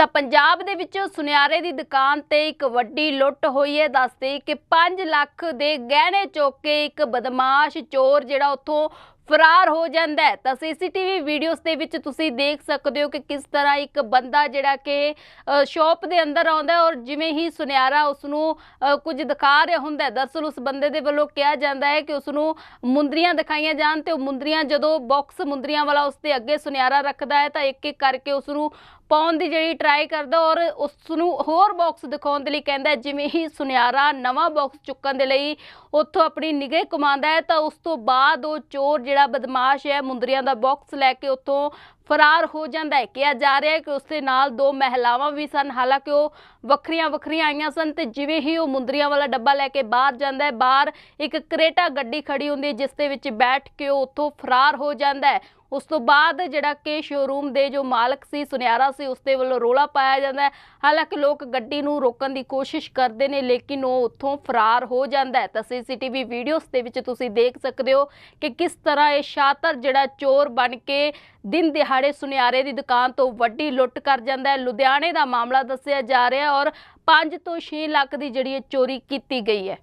ਤਾਂ ਪੰਜਾਬ ਦੇ ਵਿੱਚ ਸੁਨਿਆਰੇ ਦੀ ਦੁਕਾਨ ਤੇ ਇੱਕ ਵੱਡੀ ਲੁੱਟ ਹੋਈ ਹੈ। ਦੱਸਦੇ ਕਿ 5 ਲੱਖ ਦੇ ਗਹਿਣੇ ਚੁੱਕ ਕੇ ਇੱਕ ਬਦਮਾਸ਼ ਚੋਰ ਜਿਹੜਾ ਉੱਥੋਂ ਫਰਾਰ ਹੋ ਜਾਂਦਾ ਹੈ ਤਾਂ ਸੀਸੀਟੀਵੀ ਵੀਡੀਓਜ਼ ਦੇ ਵਿੱਚ ਤੁਸੀਂ ਦੇਖ ਸਕਦੇ ਹੋ ਕਿ ਕਿਸ ਤਰ੍ਹਾਂ ਇੱਕ ਬੰਦਾ ਜਿਹੜਾ ਕਿ ਸ਼ਾਪ ਦੇ ਅੰਦਰ ਆਉਂਦਾ ਹੈ ਔਰ ਜਿਵੇਂ ਹੀ ਸੁਨਿਆਰਾ ਉਸ ਨੂੰ ਅ, ਕੁਝ ਦਿਖਾ ਰਿਹਾ ਹੁੰਦਾ ਹੈ ਦਰਅਸਲ ਉਸ ਬੰਦੇ ਦੇ ਵੱਲੋਂ ਕਿਹਾ ਜਾਂਦਾ ਹੈ ਕਿ ਉਸ ਨੂੰ ਮੁੰਦਰੀਆਂ ਦਿਖਾਈਆਂ ਜਾਣ ਤੇ ਉਹ ਮੁੰਦਰੀਆਂ ਜਦੋਂ ਬਾਕਸ ਮੁੰਦਰੀਆਂ ਵਾਲਾ ਉਸ ਦੇ ਅੱਗੇ ਸੁਨਿਆਰਾ ਰੱਖਦਾ ਹੈ ਤਾਂ ਇੱਕ ਇੱਕ ਕਰਕੇ ਉਸ ਨੂੰ ਪਾਉਣ ਦੀ ਜਿਹੜੀ ਟਰਾਈ ਕਰਦਾ ਔਰ ਉਸ ਨੂੰ ਹੋਰ ਬਾਕਸ ਦਿਖਾਉਣ ਦੇ ਲਈ ਕਹਿੰਦਾ ਹੈ। ਜਿਵੇਂ ਹੀ ਸੁਨਿਆਰਾ ਨਵਾਂ ਬਾਕਸ ਚੁੱਕਣ ਦੇ ਲਈ ਉੱਥੋਂ ਆਪਣੀ ਨਿਗਾਹ ਕਮਾਉਂਦਾ ਹੈ ਤਾਂ ਉਸ ਤੋਂ ਬਾਅਦ ਉਹ ਚੋਰ ਜਿਹੜਾ ਬਦਮਾਸ਼ ਹੈ ਮੁੰਦਰੀਆਂ ਦਾ ਬਾਕਸ ਲੈ ਕੇ ਉੱਥੋਂ ਫਰਾਰ ਹੋ ਜਾਂਦਾ ਹੈ ਕਿਹਾ ਜਾ ਰਿਹਾ ਹੈ ਕਿ ਉਸ ਦੇ ਨਾਲ ਦੋ ਮਹਿਲਾਵਾਂ ਵੀ ਸਨ ਹਾਲਾਂਕਿ ਉਹ ਵੱਖਰੀਆਂ ਵੱਖਰੀਆਂ ਆਈਆਂ ਸਨ ਤੇ ਜਿਵੇਂ ਹੀ ਉਹ ਮੁੰਦਰੀਆਂ ਵਾਲਾ ਡੱਬਾ ਲੈ ਕੇ ਬਾਹਰ ਜਾਂਦਾ ਹੈ ਬਾਹਰ ਇੱਕ ਕਰੇਟਾ ਗੱਡੀ ਖੜੀ ਹੁੰਦੀ ਹੈ ਜਿਸ ਦੇ ਵਿੱਚ ਬੈਠ ਕੇ ਉਹ ਉੱਥੋਂ ਫਰਾਰ ਹੋ ਜਾਂਦਾ ਹੈ ਉਸ ਤੋਂ ਬਾਅਦ ਜਿਹੜਾ ਕਿ ਸ਼ੋਰੂਮ ਦੇ ਜੋ ਮਾਲਕ ਸੀ ਸੁਨਿਆਰਾ ਸੀ ਉਸ ਦੇ ਵੱਲੋਂ ਰੋਲਾ ਪਾਇਆ ਜਾਂਦਾ ਹੈ ਹਾਲਾਂਕਿ ਲੋਕ ਗੱਡੀ ਨੂੰ ਰੋਕਣ ਦੀ ਕੋਸ਼ਿਸ਼ ਕਰਦੇ ਨੇ ਲੇਕਿਨ ਉਹ ਉੱਥੋਂ ਫਰਾਰ ਹੋ ਜਾਂਦਾ ਹੈ ਤਾਂ ਸੀਸੀਟੀਵੀ ਵੀਡੀਓਜ਼ ਦੇ ਵਿੱਚ ਤੁਸੀਂ ਦੇਖ ਸਕਦੇ ਹੋ ਕਿ ਕਿਸ ਤਰ੍ਹਾਂ ਇਹ ਸ਼ਾਤਰ ਜਿਹੜਾ ਚੋਰ ਬਣ ਕੇ ਦਿਨ ਦਿਹਾੜੇ ਸੁਨਿਆਰੇ ਦੀ ਦੁਕਾਨ ਤੋਂ ਵੱਡੀ ਲੁੱਟ ਕਰ ਜਾਂਦਾ ਹੈ। ਲੁਧਿਆਣੇ ਦਾ ਮਾਮਲਾ ਦੱਸਿਆ ਜਾ ਰਿਹਾ ਔਰ 5 ਤੋਂ 6 ਲੱਖ ਦੀ ਜਿਹੜੀ ਇਹ ਚੋਰੀ ਕੀਤੀ ਗਈ ਹੈ।